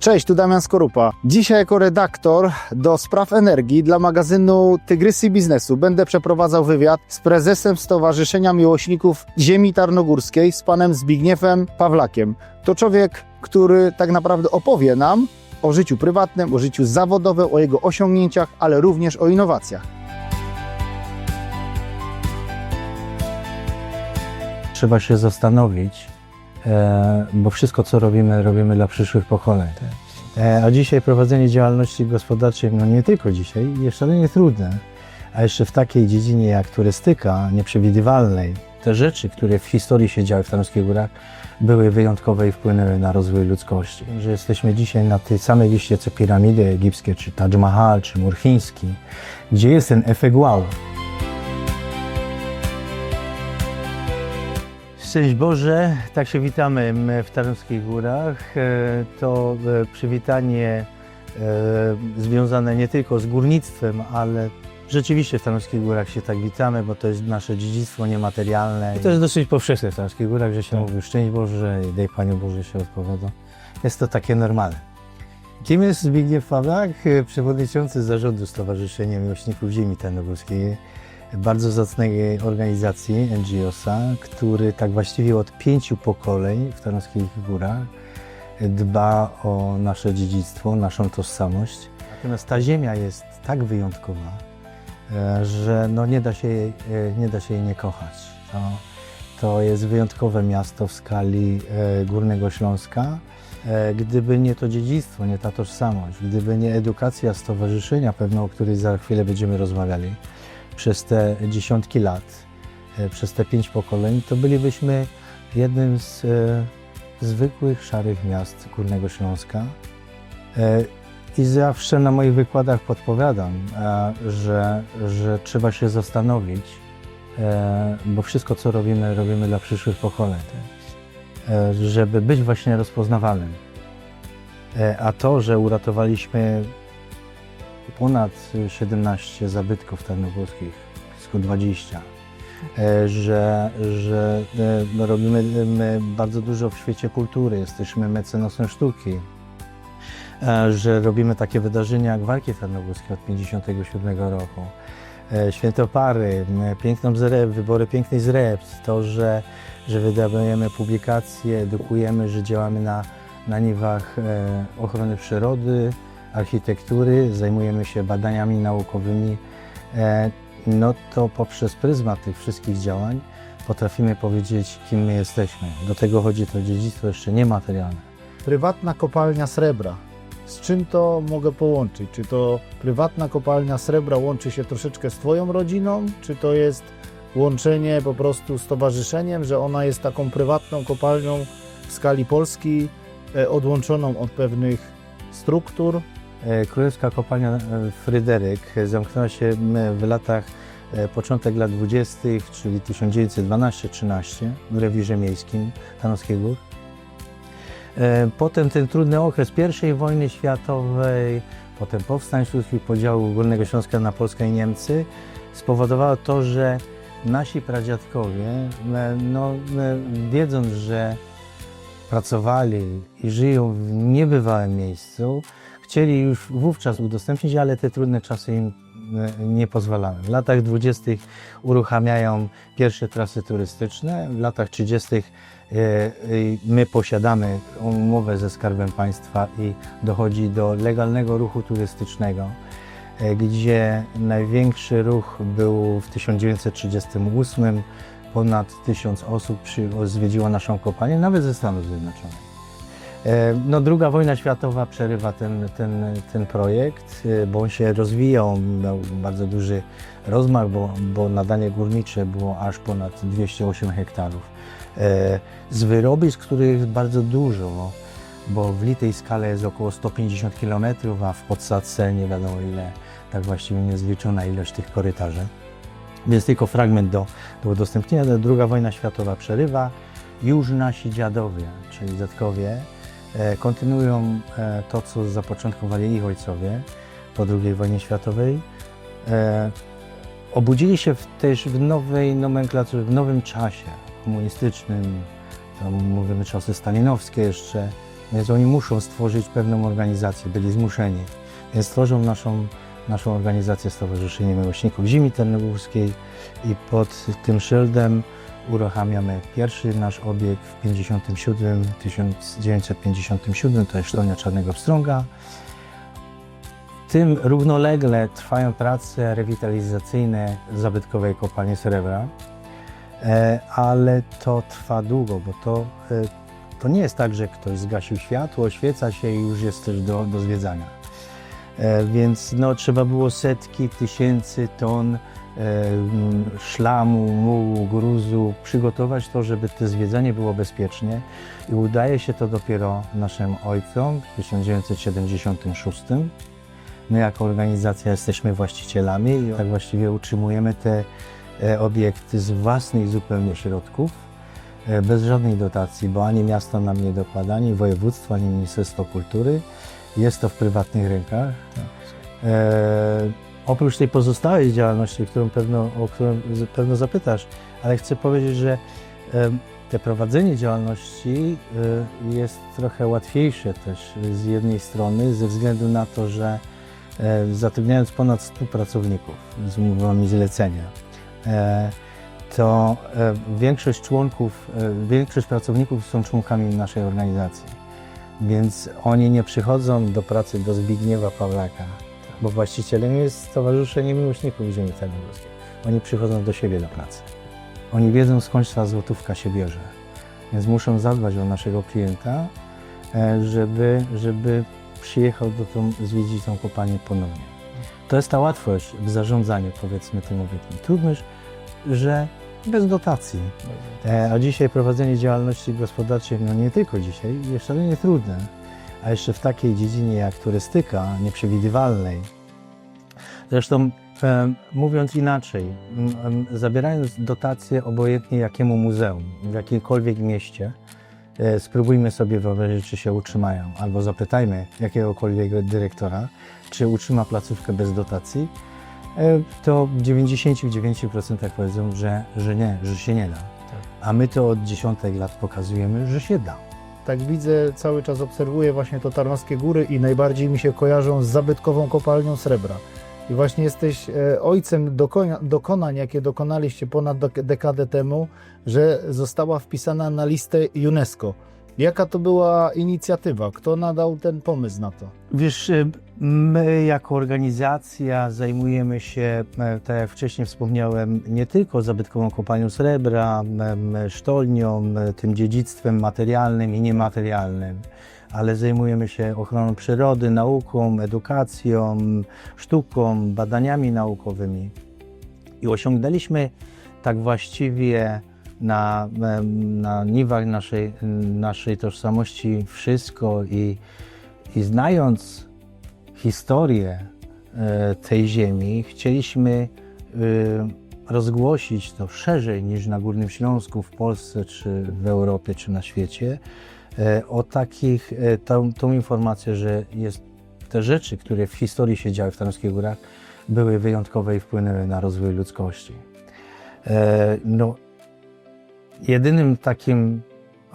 Cześć, tu Damian Skorupa. Dzisiaj jako redaktor do spraw energii dla magazynu Tygrysy Biznesu będę przeprowadzał wywiad z prezesem Stowarzyszenia Miłośników Ziemi Tarnogórskiej z panem Zbigniewem Pawlakiem. To człowiek, który tak naprawdę opowie nam o życiu prywatnym, o życiu zawodowym, o jego osiągnięciach, ale również o innowacjach. Trzeba się zastanowić, bo wszystko, co robimy, robimy dla przyszłych pokoleń. E, a dzisiaj prowadzenie działalności gospodarczej, no nie tylko dzisiaj, jest szalenie trudne. A jeszcze w takiej dziedzinie jak turystyka, nieprzewidywalnej, te rzeczy, które w historii się działy w Tarnowskich Górach, były wyjątkowe i wpłynęły na rozwój ludzkości. Że jesteśmy dzisiaj na tej samej liście co piramidy egipskie, czy Taj Mahal, czy mur chiński, gdzie jest ten efekt wow. Szczęść Boże, tak się witamy w Tarnowskich Górach. E, To e, przywitanie e, związane nie tylko z górnictwem, ale rzeczywiście w Tarnowskich Górach się tak witamy, bo to jest nasze dziedzictwo niematerialne. I to jest dosyć powszechne w Tarnowskich Górach, że się mówi Szczęść Boże i daj Panie Boże się odpowiada. Jest to takie normalne. Kim jest Zbigniew Pawlak? Przewodniczący zarządu Stowarzyszenia Miłośników Ziemi Tarnogórskiej bardzo zacnej organizacji NGO-sa, który tak właściwie od pięciu pokoleń w Tarnowskich Górach dba o nasze dziedzictwo, naszą tożsamość. Natomiast ta ziemia jest tak wyjątkowa, e, że no nie, da się jej, e, nie da się jej nie kochać. To, to jest wyjątkowe miasto w skali e, Górnego Śląska. Gdyby nie to dziedzictwo, nie ta tożsamość, gdyby nie edukacja stowarzyszenia, pewno o której za chwilę będziemy rozmawiali, przez te dziesiątki lat, e, przez te pięć pokoleń, to bylibyśmy jednym z e, zwykłych, szarych miast Górnego Śląska. E, I zawsze na moich wykładach podpowiadam, że, że trzeba się zastanowić, bo wszystko, co robimy, robimy dla przyszłych pokoleń, e, żeby być właśnie rozpoznawalnym. A to, że uratowaliśmy ponad 17 zabytków tarnogórskich, blisko 20, e, że, że e, no, robimy my bardzo dużo w świecie kultury, jesteśmy mecenasem sztuki, e, że robimy takie wydarzenia jak walki tarnogórskie od 57 roku, świętopary, piękną zreb, wybory pięknej zreb, to, że, że wydajemy publikacje, edukujemy, że działamy na, na niwach ochrony przyrody, architektury, zajmujemy się badaniami naukowymi, e, no to poprzez pryzmat tych wszystkich działań potrafimy powiedzieć, kim my jesteśmy. Do tego chodzi to dziedzictwo jeszcze niematerialne. Prywatna kopalnia srebra. Z czym to mogę połączyć? Czy to prywatna kopalnia srebra łączy się troszeczkę z Twoją rodziną? Czy to jest łączenie po prostu z towarzyszeniem, że ona jest taką prywatną kopalnią w skali Polski, e, odłączoną od pewnych struktur? E, Królewska kopalnia e, Fryderyk zamknęła się w latach, e, początek lat 20., czyli 1912-13 w rewirze miejskim Tarnowskich Gór. E, Potem ten trudny okres I wojny światowej, potem powstań śląskich, podziału Górnego Śląska na Polskę i Niemcy spowodowało to, że nasi pradziadkowie, e, no, e, wiedząc, że pracowali i żyją w niebywałym miejscu, chcieli już wówczas udostępnić, ale te trudne czasy im e, nie pozwalały. W latach 20. uruchamiają pierwsze trasy turystyczne, w latach 30. e, e, my posiadamy umowę ze Skarbem Państwa i dochodzi do legalnego ruchu turystycznego, gdzie największy ruch był w 1938. Ponad tysiąc osób zwiedziło naszą kopalnię, nawet ze Stanów Zjednoczonych. E, No, druga wojna światowa przerywa ten, ten, ten projekt, e, bo on się rozwijał, miał bardzo duży rozmach, bo, bo nadanie górnicze było aż ponad 208 hektarów. E, Z wyrobisk, których jest bardzo dużo, bo w litej skale jest około 150 km, a w podsadce nie wiadomo ile, tak właściwie niezliczona ilość tych korytarzy. Więc tylko fragment do, do udostępnienia. Druga wojna światowa przerywa. Już nasi dziadowie, czyli dziadkowie, kontynuują e, to, co zapoczątkowali ich ojcowie po II wojnie światowej. E, obudzili się też w nowej nomenklaturze, w nowym czasie komunistycznym. To mówimy czasy stalinowskie jeszcze. Więc oni muszą stworzyć pewną organizację, byli zmuszeni. Więc tworzą naszą, naszą organizację Stowarzyszenie Miłośników Ziemi Tarnogórskiej i pod tym szyldem uruchamiamy pierwszy nasz obiekt w 57, 1957, to jest Sztolnia Czarnego Pstrąga. Tym równolegle trwają prace rewitalizacyjne zabytkowej kopalni srebra, E, ale to trwa długo, bo to, e, to nie jest tak, że ktoś zgasił światło, oświeca się i już jest też do, do zwiedzania. E, Więc no, trzeba było setki, tysięcy ton szlamu, mułu, gruzu przygotować to, żeby to zwiedzanie było bezpiecznie i udaje się to dopiero naszym ojcom w 1976. My jako organizacja jesteśmy właścicielami i tak właściwie utrzymujemy te e, obiekty z własnych zupełnie środków, e, bez żadnej dotacji, bo ani miasto nam nie dokłada, ani województwo, ani Ministerstwo Kultury. Jest to w prywatnych rękach. E, oprócz tej pozostałej działalności, którą pewno, o którą pewno zapytasz, ale chcę powiedzieć, że te prowadzenie działalności e, jest trochę łatwiejsze też z jednej strony, ze względu na to, że zatrudniając ponad 100 pracowników z umowami zlecenia, e, to e, większość członków, e, większość pracowników są członkami naszej organizacji. Więc oni nie przychodzą do pracy do Zbigniewa Pawlaka, bo właścicielem jest Stowarzyszenie Miłośników Ziemi Tarnogórskiej. Oni przychodzą do siebie do pracy. Oni wiedzą skąd ta złotówka się bierze, więc muszą zadbać o naszego klienta, e, żeby, żeby przyjechał do tą, zwiedzić tą kopalnię ponownie. To jest ta łatwość w zarządzaniu, powiedzmy, tym obiektem. Trudność, że bez dotacji. E, A dzisiaj prowadzenie działalności gospodarczej, no nie tylko dzisiaj, jest szalenie trudne. A jeszcze w takiej dziedzinie jak turystyka, nieprzewidywalnej. Zresztą e, mówiąc inaczej, zabierając dotacje obojętnie jakiemu muzeum, w jakimkolwiek mieście, e, spróbujmy sobie wyobrazić, czy się utrzymają, albo zapytajmy jakiegokolwiek dyrektora, czy utrzyma placówkę bez dotacji, e, to w 99% powiedzą, że, że nie, że się nie da. A my to od dziesiątek lat pokazujemy, że się da. Tak widzę, cały czas obserwuję właśnie to Tarnowskie Góry i najbardziej mi się kojarzą z zabytkową kopalnią srebra. I właśnie jesteś e, ojcem dokonań, jakie dokonaliście ponad dek- dekadę temu, że została wpisana na listę UNESCO. Jaka to była inicjatywa? Kto nadał ten pomysł na to? Wiesz, y, my jako organizacja zajmujemy się, e, tak jak wcześniej wspomniałem, nie tylko zabytkową kopalnią srebra, sztolnią, m, tym dziedzictwem materialnym i niematerialnym, ale zajmujemy się ochroną przyrody, nauką, edukacją, sztuką, badaniami naukowymi. I osiągnęliśmy tak właściwie na, na niwach naszej, naszej tożsamości wszystko i, i znając historię e, tej ziemi, chcieliśmy e, rozgłosić to szerzej niż na Górnym Śląsku, w Polsce, czy w Europie, czy na świecie, e, o takich, tą, tą informację, że jest te rzeczy, które w historii się działy w Tarnowskich Górach, były wyjątkowe i wpłynęły na rozwój ludzkości. No, jedynym takim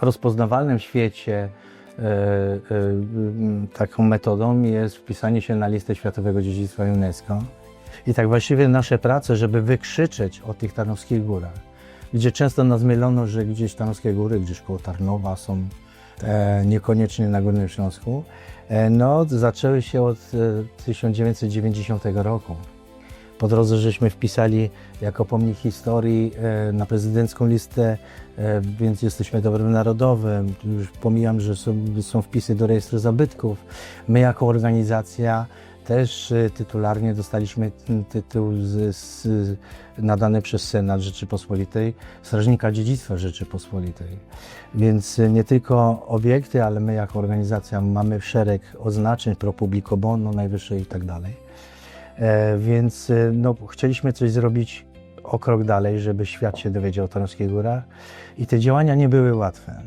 rozpoznawalnym świecie e, e, taką metodą jest wpisanie się na listę Światowego Dziedzictwa UNESCO. I tak właściwie nasze prace, żeby wykrzyczeć o tych Tarnowskich Górach, gdzie często nas mylono, że gdzieś Tarnowskie Góry, gdzieś koło Tarnowa są e, niekoniecznie na Górnym Śląsku, e, no zaczęły się od e, 1990 roku. Po drodze żeśmy wpisali jako pomnik historii e, na prezydencką listę, e, więc jesteśmy dobrem narodowym. Już pomijam, że są, są wpisy do rejestru zabytków. My jako organizacja też e, tytularnie dostaliśmy tytuł z, z, nadany przez Senat Rzeczypospolitej Strażnika Dziedzictwa Rzeczypospolitej. Więc nie tylko obiekty, ale my jako organizacja mamy szereg oznaczeń pro publico bono najwyższe i tak dalej. E, Więc e, no, chcieliśmy coś zrobić o krok dalej, żeby świat się dowiedział o Tarnowskich Górach i te działania nie były łatwe.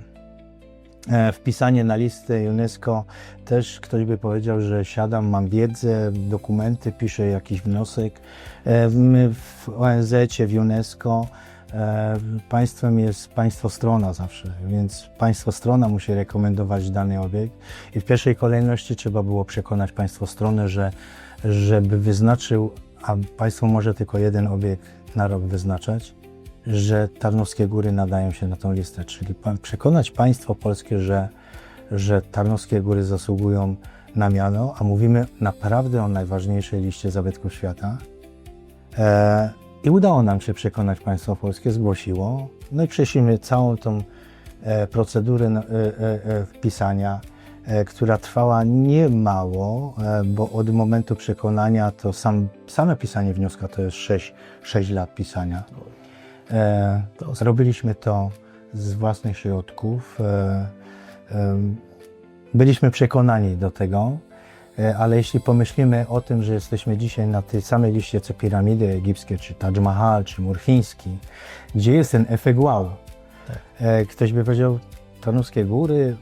E, Wpisanie na listę UNESCO też ktoś by powiedział, że siadam, mam wiedzę, dokumenty, piszę jakiś wniosek. My w ONZ, w UNESCO państwem jest państwo strona zawsze, więc państwo strona musi rekomendować dany obiekt i w pierwszej kolejności trzeba było przekonać państwo stronę, że żeby wyznaczył, a państwo może tylko jeden obiekt na rok wyznaczać, że Tarnowskie Góry nadają się na tą listę, czyli przekonać państwo polskie, że, że Tarnowskie Góry zasługują na miano, a mówimy naprawdę o najważniejszej liście zabytków świata. E, I udało nam się przekonać państwo polskie, zgłosiło. No i przeszliśmy całą tą e, procedurę no, e, e, e, wpisania, która trwała nie mało, e, bo od momentu przekonania to sam, same pisanie wnioska to jest 6, 6 lat pisania. E, robiliśmy to z własnych środków. E, byliśmy przekonani do tego, e, ale jeśli pomyślimy o tym, że jesteśmy dzisiaj na tej samej liście co piramidy egipskie, czy Taj Mahal, czy mur chiński, gdzie jest ten efekt wow. E, Ktoś by powiedział, Tarnowskie Góry,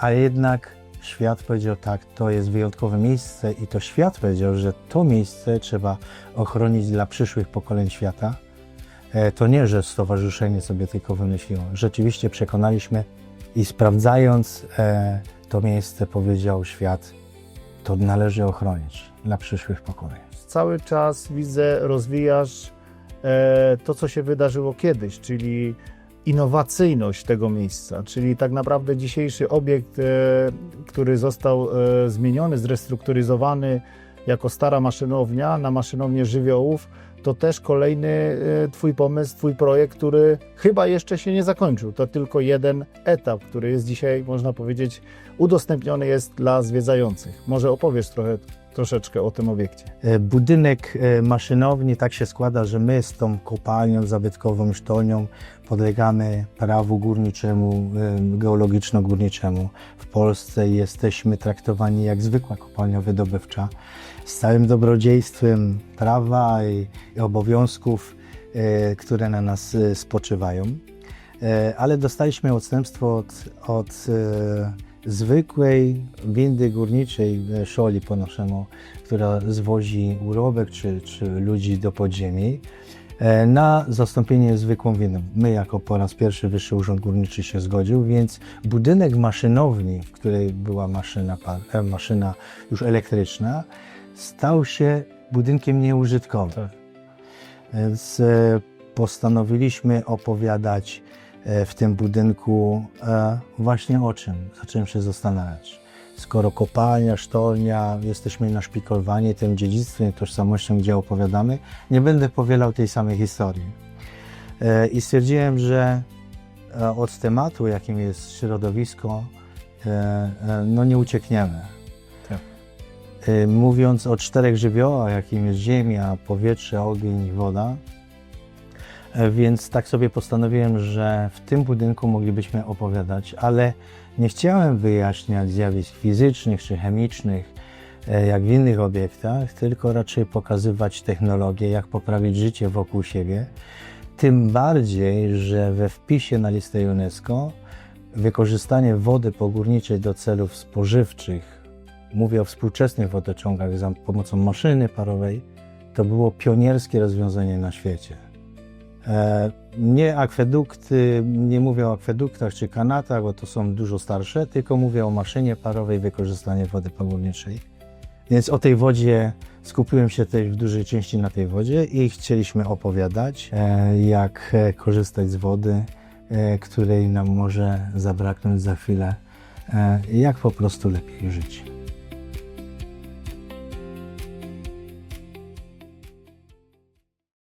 a jednak świat powiedział tak, to jest wyjątkowe miejsce i to świat powiedział, że to miejsce trzeba ochronić dla przyszłych pokoleń świata. E, To nie, że stowarzyszenie sobie tylko wymyśliło. Rzeczywiście przekonaliśmy i sprawdzając e, to miejsce powiedział świat, to należy ochronić dla przyszłych pokoleń. Cały czas widzę, rozwijasz e, to, co się wydarzyło kiedyś, czyli innowacyjność tego miejsca, czyli tak naprawdę dzisiejszy obiekt, e, który został e, zmieniony, zrestrukturyzowany jako stara maszynownia na maszynownię żywiołów, to też kolejny e, Twój pomysł, Twój projekt, który chyba jeszcze się nie zakończył. To tylko jeden etap, który jest dzisiaj, można powiedzieć, udostępniony jest dla zwiedzających. Może opowiesz trochę, troszeczkę o tym obiekcie. E, Budynek e, maszynowni tak się składa, że my z tą kopalnią zabytkową, sztolnią podlegamy prawu górniczemu, e, geologiczno-górniczemu. W Polsce jesteśmy traktowani jak zwykła kopalnia wydobywcza z całym dobrodziejstwem prawa i, obowiązków, które na nas spoczywają. Ale dostaliśmy odstępstwo od, od zwykłej windy górniczej e, szoli po naszemu, która zwozi urobek czy, czy ludzi do podziemi, e, na zastąpienie zwykłą windą. My jako po raz pierwszy Wyższy Urząd Górniczy się zgodził, więc budynek maszynowni, w której była maszyna, e, maszyna już elektryczna, stał się budynkiem nieużytkowym. Więc e, postanowiliśmy opowiadać w tym budynku e, właśnie o czym. Zacząłem się zastanawiać. Skoro kopalnia, sztolnia, jesteśmy naszpikowani tym dziedzictwem, tożsamością, gdzie opowiadamy, nie będę powielał tej samej historii. E, I stwierdziłem, że e, od tematu, jakim jest środowisko, e, e, no nie uciekniemy. Tak. E, Mówiąc o czterech żywiołach, jakim jest ziemia, powietrze, ogień i woda, E, Więc tak sobie postanowiłem, że w tym budynku moglibyśmy opowiadać, ale nie chciałem wyjaśniać zjawisk fizycznych czy chemicznych, e, jak w innych obiektach, tylko raczej pokazywać technologię, jak poprawić życie wokół siebie. Tym bardziej, że we wpisie na listę UNESCO wykorzystanie wody pogórniczej do celów spożywczych, mówię o współczesnych wodociągach za pomocą maszyny parowej, to było pionierskie rozwiązanie na świecie. E, Nie akwedukty, nie mówię o akweduktach czy kanatach, bo to są dużo starsze, tylko mówię o maszynie parowej, wykorzystanie wody pogórniczej. Więc o tej wodzie skupiłem się też w dużej części na tej wodzie i chcieliśmy opowiadać, e, jak e, korzystać z wody, której nam może zabraknąć za chwilę, jak po prostu lepiej żyć.